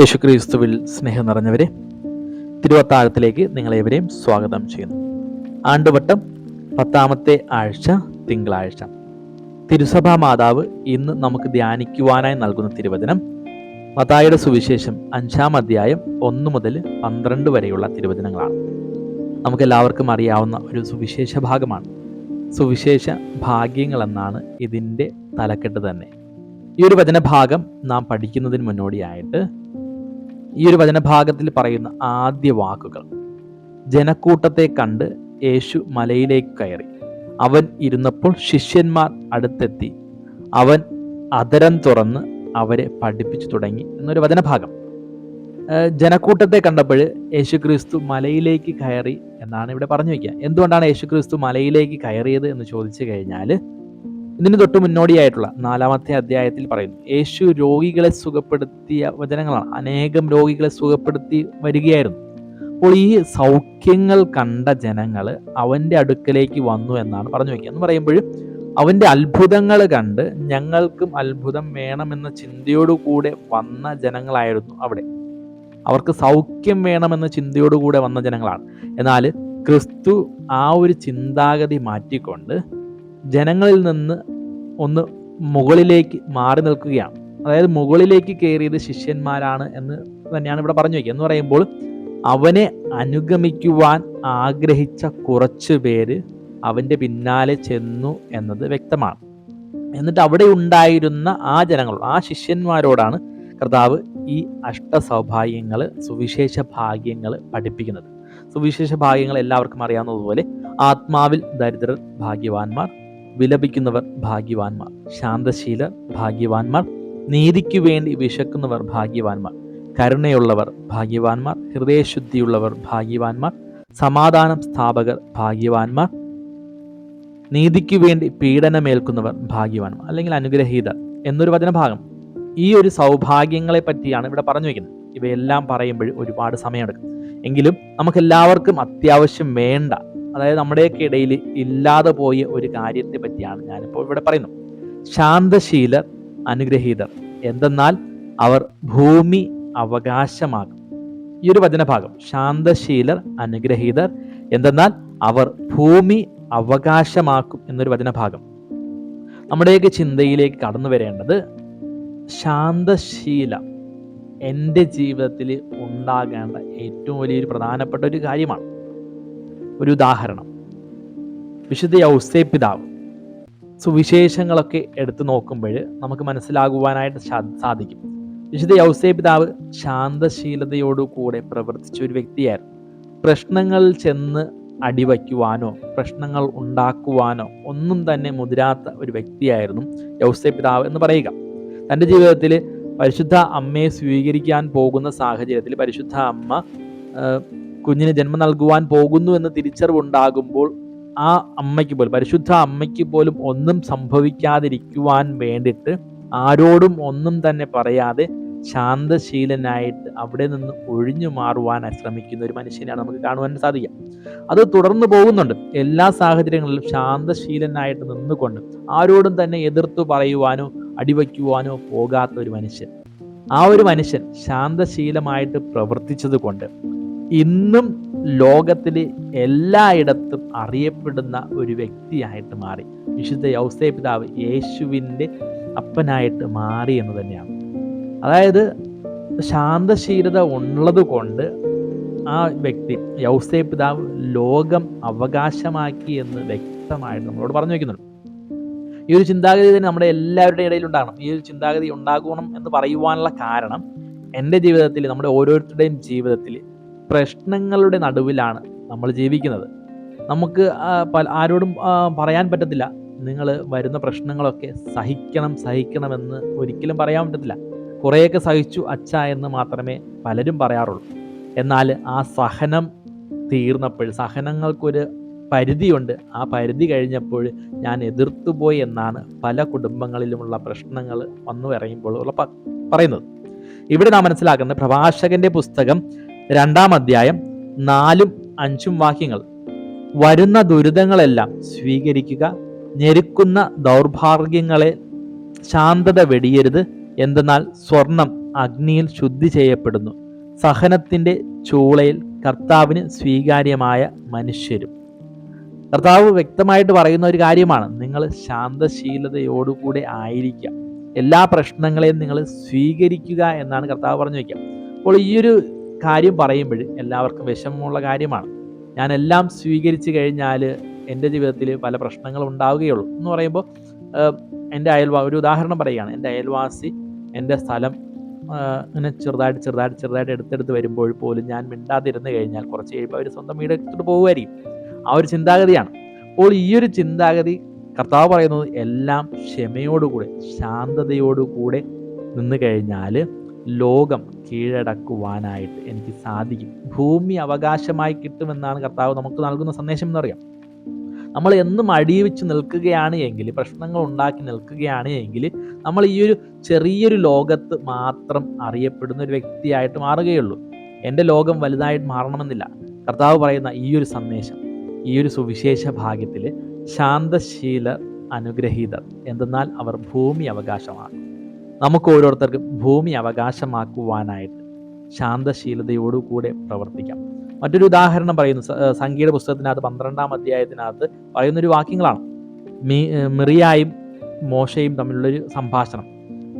യേശുക്രിസ്തുവിൽ സ്നേഹം നിറഞ്ഞവരെ തിരുവത്താഴത്തിലേക്ക് നിങ്ങളേവരെയും സ്വാഗതം ചെയ്യുന്നു. ആണ്ടുവട്ടം പത്താമത്തെ ആഴ്ച തിങ്കളാഴ്ച. തിരുസഭാ മാതാവ് ഇന്ന് നമുക്ക് ധ്യാനിക്കുവാനായി നൽകുന്ന തിരുവചനം മതായുടെ സുവിശേഷം അഞ്ചാം അധ്യായം ഒന്ന് മുതൽ പന്ത്രണ്ട് വരെയുള്ള തിരുവചനങ്ങളാണ്. നമുക്കെല്ലാവർക്കും അറിയാവുന്ന ഒരു സുവിശേഷ ഭാഗമാണ്. സുവിശേഷ ഭാഗ്യങ്ങൾ എന്നാണ് ഇതിന്റെ തലക്കെട്ട് തന്നെ. ഈ ഒരു വചനഭാഗം നാം പഠിക്കുന്നതിന് മുന്നോടിയായിട്ട് ഈ ഒരു വചനഭാഗത്തിൽ പറയുന്ന ആദ്യ വാക്കുകൾ. ജനക്കൂട്ടത്തെ കണ്ട് യേശു മലയിലേക്ക് കയറി. അവൻ ഇരുന്നപ്പോൾ ശിഷ്യന്മാർ അടുത്തെത്തി. അവൻ അതരം തുറന്ന് അവരെ പഠിപ്പിച്ചു തുടങ്ങി എന്നൊരു വചനഭാഗം. ജനക്കൂട്ടത്തെ കണ്ടപ്പോൾ യേശുക്രിസ്തു മലയിലേക്ക് കയറി എന്നാണ് ഇവിടെ പറഞ്ഞു വയ്ക്കുക എന്തുകൊണ്ടാണ് യേശുക്രിസ്തു മലയിലേക്ക് കയറിയത് എന്ന് ചോദിച്ചു കഴിഞ്ഞാൽ ഇതിന് തൊട്ട് മുന്നോടിയായിട്ടുള്ള നാലാമത്തെ അധ്യായത്തിൽ പറയുന്നു യേശു രോഗികളെ സുഖപ്പെടുത്തിയ വചനങ്ങളാണ്. അനേകം രോഗികളെ സുഖപ്പെടുത്തി വരികയായിരുന്നു. അപ്പോൾ ഈ സൗഖ്യങ്ങൾ കണ്ട ജനങ്ങൾ അവന്റെ അടുക്കലേക്ക് വന്നു എന്നാണ് പറഞ്ഞു വയ്ക്കുക എന്ന് പറയുമ്പോഴും അവന്റെ അത്ഭുതങ്ങൾ കണ്ട് ഞങ്ങൾക്കും അത്ഭുതം വേണമെന്ന ചിന്തയോടുകൂടെ വന്ന ജനങ്ങളായിരുന്നു അവിടെ. അവർക്ക് സൗഖ്യം വേണമെന്ന ചിന്തയോടുകൂടെ വന്ന ജനങ്ങളാണ്. എന്നാൽ ക്രിസ്തു ആ ഒരു ചിന്താഗതി മാറ്റിക്കൊണ്ട് ജനങ്ങളിൽ നിന്ന് ഒന്ന് മുകളിലേക്ക് മാറി നിൽക്കുകയാണ്. അതായത് മുകളിലേക്ക് കയറിയത് ശിഷ്യന്മാരാണ് എന്ന് തന്നെയാണ് ഇവിടെ പറഞ്ഞു വയ്ക്കുക എന്ന് പറയുമ്പോൾ അവനെ അനുഗമിക്കുവാൻ ആഗ്രഹിച്ച കുറച്ച് പേര് അവന്റെ പിന്നാലെ ചെന്നു എന്നത് വ്യക്തമാണ്. എന്നിട്ട് അവിടെ ഉണ്ടായിരുന്ന ആ ജനങ്ങൾ ആ ശിഷ്യന്മാരോടാണ് കർത്താവ് ഈ അഷ്ടസൗഭാഗ്യങ്ങൾ സുവിശേഷ ഭാഗ്യങ്ങൾ പഠിപ്പിക്കുന്നത്. സുവിശേഷ ഭാഗ്യങ്ങൾ എല്ലാവർക്കും അറിയാവുന്നതുപോലെ ആത്മാവിൽ ദരിദ്രർ ഭാഗ്യവാന്മാർ വിലപിക്കുന്നവർ ഭാഗ്യവാന്മാർ. ശാന്തശീല ഭാഗ്യവാന്മാർ. നീതിക്കു വേണ്ടി വിശക്കുന്നവർ ഭാഗ്യവാന്മാർ. കരുണയുള്ളവർ ഭാഗ്യവാന്മാർ. ഹൃദയശുദ്ധിയുള്ളവർ ഭാഗ്യവാന്മാർ. സമാധാനം സ്ഥാപകർ ഭാഗ്യവാന്മാർ. നീതിക്കു വേണ്ടി പീഡനമേൽക്കുന്നവർ ഭാഗ്യവാന്മാർ. അല്ലെങ്കിൽ അനുഗ്രഹീതർ എന്നൊരു വചനഭാഗം. ഈ ഒരു സൗഭാഗ്യങ്ങളെ പറ്റിയാണ് ഇവിടെ പറഞ്ഞു വയ്ക്കുന്നത് ഇവയെല്ലാം പറയുമ്പോൾ ഒരുപാട് സമയമെടുക്കും. എങ്കിലും നമുക്കെല്ലാവർക്കും അത്യാവശ്യം വേണ്ട അതായത് നമ്മുടെയൊക്കെ ഇടയിൽ ഇല്ലാതെ പോയ ഒരു കാര്യത്തെ പറ്റിയാണ് ഞാനിപ്പോൾ ഇവിടെ പറയുന്നത്. ശാന്തശീലർ അനുഗ്രഹീതർ. എന്തെന്നാൽ അവർ ഭൂമി അവകാശമാകും ഈ ഒരു വചനഭാഗം ശാന്തശീലർ അനുഗ്രഹീതർ. എന്തെന്നാൽ അവർ ഭൂമി അവകാശമാക്കും എന്നൊരു വചനഭാഗം. നമ്മുടെയൊക്കെ ചിന്തയിലേക്ക് കടന്നു വരേണ്ടത് ശാന്തശീല എന്റെ ജീവിതത്തിൽ ഉണ്ടാകേണ്ട ഏറ്റവും വലിയൊരു പ്രധാനപ്പെട്ട ഒരു കാര്യമാണ്. ഒരു ഉദാഹരണം. വിശുദ്ധ യൗസേ പിതാവ്. സുവിശേഷങ്ങളൊക്കെ എടുത്തു നോക്കുമ്പോൾ നമുക്ക് മനസ്സിലാകുവാനായിട്ട് സാധിക്കും. വിശുദ്ധ യൗസേ പിതാവ് ശാന്തശീലതയോടുകൂടെ പ്രവർത്തിച്ച ഒരു വ്യക്തിയായിരുന്നു. പ്രശ്നങ്ങൾ ചെന്ന് അടിവയ്ക്കുവാനോ പ്രശ്നങ്ങൾ ഉണ്ടാക്കുവാനോ ഒന്നും തന്നെ മുതിരാത്ത ഒരു വ്യക്തിയായിരുന്നു യൗസേ പിതാവ് എന്ന് പറയുക. തന്റെ ജീവിതത്തിൽ പരിശുദ്ധ അമ്മയെ സ്വീകരിക്കാൻ പോകുന്ന സാഹചര്യത്തിൽ പരിശുദ്ധ അമ്മ കുഞ്ഞിന് ജന്മം നൽകുവാൻ പോകുന്നു എന്ന് തിരിച്ചറിവുണ്ടാകുമ്പോൾ ആ അമ്മയ്ക്ക് പോലും പരിശുദ്ധ അമ്മയ്ക്ക് പോലും ഒന്നും സംഭവിക്കാതിരിക്കുവാൻ വേണ്ടിയിട്ട് ആരോടും ഒന്നും തന്നെ പറയാതെ ശാന്തശീലനായിട്ട് അവിടെ നിന്ന് ഒഴിഞ്ഞു മാറുവാൻ ശ്രമിക്കുന്ന ഒരു മനുഷ്യനെയാണ് നമുക്ക് കാണുവാൻ സാധിക്കുക അത് തുടർന്ന് പോകുന്നുണ്ട്. എല്ലാ സാഹചര്യങ്ങളിലും ശാന്തശീലനായിട്ട് നിന്നുകൊണ്ട് ആരോടും തന്നെ എതിർത്തു പറയുവാനോ അടിവയ്ക്കുവാനോ പോകാത്ത ഒരു മനുഷ്യൻ. ആ ഒരു മനുഷ്യൻ ശാന്തശീലമായിട്ട് പ്രവർത്തിച്ചത് കൊണ്ട് ഇന്നും ലോകത്തിൽ എല്ലായിടത്തും അറിയപ്പെടുന്ന ഒരു വ്യക്തിയായിട്ട് മാറി. വിശുദ്ധ യൗസേ പിതാവ് യേശുവിന്റെ അപ്പനായിട്ട് മാറി എന്ന് തന്നെയാണ്. അതായത് ശാന്തശീലത ഉള്ളത് കൊണ്ട് ആ വ്യക്തി യൗസേ പിതാവ് ലോകം അവകാശമാക്കി എന്ന് വ്യക്തമായിട്ട് നമ്മളോട് പറഞ്ഞു വയ്ക്കുന്നുണ്ട്. ഈ ഒരു ചിന്താഗതി തന്നെ നമ്മുടെ എല്ലാവരുടെ ഇടയിൽ ഉണ്ടാകണം. ഈ ഒരു ചിന്താഗതി ഉണ്ടാകണം എന്ന് പറയുവാനുള്ള കാരണം എന്റെ ജീവിതത്തിൽ നമ്മുടെ ഓരോരുത്തരുടെയും ജീവിതത്തിൽ പ്രശ്നങ്ങളുടെ നടുവിലാണ് നമ്മൾ ജീവിക്കുന്നത്. നമുക്ക് ആരോടും പറയാൻ പറ്റത്തില്ല. നിങ്ങൾ വരുന്ന പ്രശ്നങ്ങളൊക്കെ സഹിക്കണം സഹിക്കണമെന്ന് ഒരിക്കലും പറയാൻ പറ്റത്തില്ല. കുറേയൊക്കെ സഹിച്ചു അച്ഛ എന്ന് മാത്രമേ പലരും പറയാറുള്ളൂ. എന്നാൽ ആ സഹനം തീർന്നപ്പോൾ സഹനങ്ങൾക്കൊരു പരിധിയുണ്ട്. ആ പരിധി കഴിഞ്ഞപ്പോൾ ഞാൻ എതിർത്തുപോയി എന്നാണ് പല കുടുംബങ്ങളിലുമുള്ള പ്രശ്നങ്ങൾ വന്നു ഇറങ്ങുമ്പോൾ ഉള്ള പറയുന്നത്. ഇവിടെ നാം മനസ്സിലാക്കുന്നത് പ്രഭാഷകന്റെ പുസ്തകം രണ്ടാം അധ്യായം നാലും അഞ്ചും വാക്യങ്ങൾ. വരുന്ന ദുരിതങ്ങളെല്ലാം സ്വീകരിക്കുക ഞെരുക്കുന്ന ദൗർഭാഗ്യങ്ങളെ ശാന്തത വെടിയരുത് എന്തെന്നാൽ സ്വർണം അഗ്നിയിൽ ശുദ്ധി ചെയ്യപ്പെടുന്നു. സഹനത്തിന്റെ ചൂളയിൽ കർത്താവിന് സ്വീകാര്യമായ മനുഷ്യരും. കർത്താവ് വ്യക്തമായിട്ട് പറയുന്ന ഒരു കാര്യമാണ് നിങ്ങൾ ശാന്തശീലതയോടുകൂടെ ആയിരിക്കുക. എല്ലാ പ്രശ്നങ്ങളെയും നിങ്ങൾ സ്വീകരിക്കുക എന്നാണ് കർത്താവ് പറഞ്ഞു വയ്ക്കുക. അപ്പോൾ ഈ ഒരു കാര്യം പറയുമ്പോൾ എല്ലാവർക്കും വിഷമമുള്ള കാര്യമാണ്. ഞാനെല്ലാം സ്വീകരിച്ചു കഴിഞ്ഞാൽ എന്റെ ജീവിതത്തിൽ പല പ്രശ്നങ്ങളും ഉണ്ടാവുകയുള്ളൂ. എന്ന് പറയുമ്പോൾ എന്റെ അയൽവാ ഒരു ഉദാഹരണം പറയുകയാണ്. എന്റെ അയൽവാസി എന്റെ സ്ഥലം ഇങ്ങനെ ചെറുതായിട്ട് ചെറുതായിട്ട് ചെറുതായിട്ട് എടുത്തെടുത്ത് വരുമ്പോൾ പോലും ഞാൻ മിണ്ടാതിരുന്ന് കഴിഞ്ഞാൽ കുറച്ച് കഴിയുമ്പോൾ അവർ സ്വന്തം വീട് എടുത്തിട്ട് പോകുമായിരിക്കും ആ ഒരു ചിന്താഗതിയാണ്. അപ്പോൾ ഈ ഒരു ചിന്താഗതി കർത്താവ് പറയുന്നത് എല്ലാം ക്ഷമയോടുകൂടെ ശാന്തതയോടുകൂടെ നിന്ന് കഴിഞ്ഞാൽ ലോകം കീഴടക്കുവാനായിട്ട് എനിക്ക് സാധിക്കും. ഭൂമി അവകാശമായി കിട്ടുമെന്നാണ് കർത്താവ് നമുക്ക് നൽകുന്ന സന്ദേശം എന്നറിയാം. നമ്മൾ എന്നും അടിവെച്ച് നിൽക്കുകയാണ് എങ്കിൽ പ്രശ്നങ്ങൾ ഉണ്ടാക്കി നിൽക്കുകയാണ് എങ്കിൽ നമ്മൾ ഈ ഒരു ചെറിയൊരു ലോകത്ത് മാത്രം അറിയപ്പെടുന്ന ഒരു വ്യക്തിയായിട്ട് മാറുകയുള്ളൂ. എന്റെ ലോകം വലുതായിട്ട് മാറണമെന്നില്ല. കർത്താവ് പറയുന്ന ഈ ഒരു സന്ദേശം ഈ ഒരു സുവിശേഷ ഭാഗ്യത്തിൽ ശാന്തശീല അനുഗ്രഹീതർ. എന്തെന്നാൽ അവർ ഭൂമി അവകാശമാണ്. നമുക്ക് ഓരോരുത്തർക്കും ഭൂമി അവകാശമാക്കുവാനായിട്ട് ശാന്തശീലതയോടുകൂടെ പ്രവർത്തിക്കാം. മറ്റൊരു ഉദാഹരണം പറയുന്നു. സംഗീത പുസ്തകത്തിനകത്ത് പന്ത്രണ്ടാം അധ്യായത്തിനകത്ത് പറയുന്നൊരു വാക്യങ്ങളാണ്. മീ മിറിയായും മോശയും തമ്മിലുള്ളൊരു സംഭാഷണം.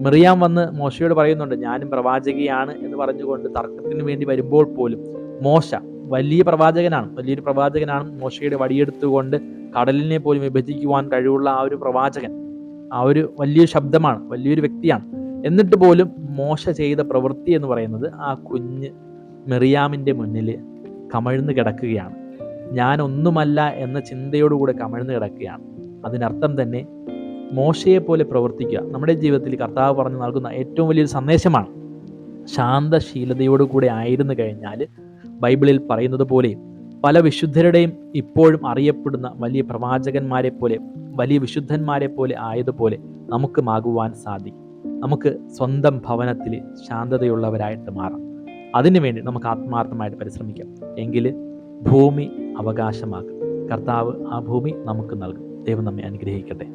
മിറിയാം വന്ന് മോശയോട് പറയുന്നുണ്ട് ഞാനും പ്രവാചകിയാണ് എന്ന് പറഞ്ഞുകൊണ്ട് തർക്കത്തിന് വേണ്ടി വരുമ്പോൾ പോലും മോശ വലിയ പ്രവാചകനാണ്. വലിയൊരു പ്രവാചകനാണ് മോശയുടെ വടിയെടുത്തുകൊണ്ട് കടലിനെ പോലും വിഭജിക്കുവാൻ കഴിവുള്ള ആ ഒരു പ്രവാചകൻ. ആ ഒരു വലിയ ശബ്ദമാണ് വലിയൊരു വ്യക്തിയാണ്. എന്നിട്ട് പോലും മോശ ചെയ്ത പ്രവൃത്തി എന്ന് പറയുന്നത് ആ കുഞ്ഞ് മെറിയാമിന്റെ മുന്നിൽ കമഴ്ന്നു കിടക്കുകയാണ്. ഞാൻ ഒന്നുമല്ല എന്ന ചിന്തയോടുകൂടെ കമഴ്ന്നു കിടക്കുകയാണ്. അതിനർത്ഥം തന്നെ മോശയെ പോലെ പ്രവർത്തിക്കുക നമ്മുടെ ജീവിതത്തിൽ കർത്താവ് പറഞ്ഞു നൽകുന്ന ഏറ്റവും വലിയൊരു സന്ദേശമാണ്. ശാന്തശീലതയോടുകൂടെ ആയിരുന്നു കഴിഞ്ഞാൽ ബൈബിളിൽ പറയുന്നത് പോലെ പല വിശുദ്ധരുടെയും ഇപ്പോഴും അറിയപ്പെടുന്ന വലിയ പ്രവാചകന്മാരെ പോലെ വലിയ വിശുദ്ധന്മാരെ പോലെ ആയതുപോലെ നമുക്കുമാകുവാൻ സാധിക്കും. നമുക്ക് സ്വന്തം ഭവനത്തിൽ ശാന്തതയുള്ളവരായിട്ട് മാറാം. അതിനുവേണ്ടി നമുക്ക് ആത്മാർത്ഥമായിട്ട് പരിശ്രമിക്കാം. എങ്കിൽ ഭൂമി അവകാശമാക്കും കർത്താവ് ആ ഭൂമി നമുക്ക് നൽകും. ദൈവം നമ്മെ അനുഗ്രഹിക്കട്ടെ.